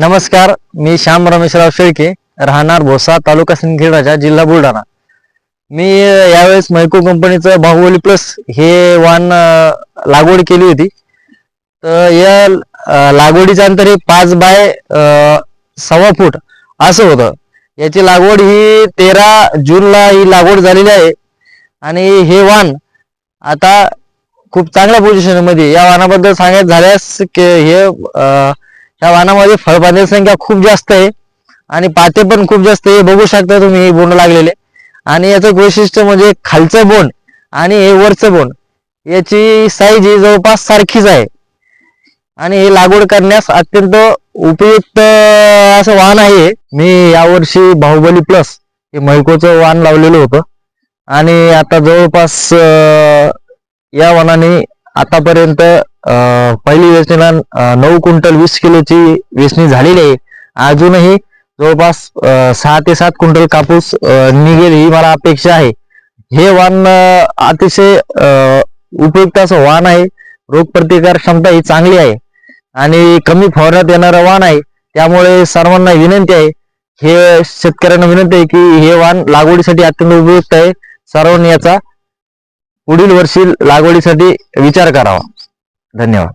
नमस्कार मी श्याम रमेशराव शेळके राहणार भोसा तालुका सिंदखेड राजा जिल्हा बुलढाणा. मी यावेळेस मैको कंपनीचं बाहुबली प्लस हे वाण लागवड केली होती. तर या लागवडीचं अंतर हे पाच बाय सव्वा फूट असं होतं. याची लागवड ही तेरा जूनला ही लागवड झालेली आहे. आणि हे वाण आता खूप चांगल्या पोझिशनमध्ये या वाणाबद्दल सांगायचं झाल्यास हे या वाणामध्ये फळपाण्याची संख्या खूप जास्त आहे आणि पाते पण खूप जास्त आहे. बघू शकता तुम्ही हे बोंड लागलेले. आणि याचं वैशिष्ट्य म्हणजे खालचं बोंड आणि हे वरचं बोंड. याची साईज ही जवळपास सारखीच आहे. आणि हे लागवड करण्यास अत्यंत उपयुक्त असं वाहन आहे. मी यावर्षी बाहुबली प्लस हे मैकोचं वाहन लावलेलं होतं. आणि आता जवळपास या वनाने आतापर्यंत पहिली वेचणीला नऊ क्विंटल वीस किलोची वेचणी झालेली आहे. अजूनही जवळपास सहा ते सात क्विंटल कापूस निघेल ही मला अपेक्षा आहे. हे वाण अतिशय उपयुक्त असं वाण आहे. रोगप्रतिकार क्षमता ही चांगली आहे. आणि कमी फवारण्यात येणारं वाण आहे. त्यामुळे सर्वांना विनंती आहे. हे शेतकऱ्यांना विनंती आहे की हे वाण लागवडीसाठी अत्यंत उपयुक्त आहे. सर्वांनी याचा पुढील वर्षी लागवडीसाठी विचार करावा. धन्यवाद.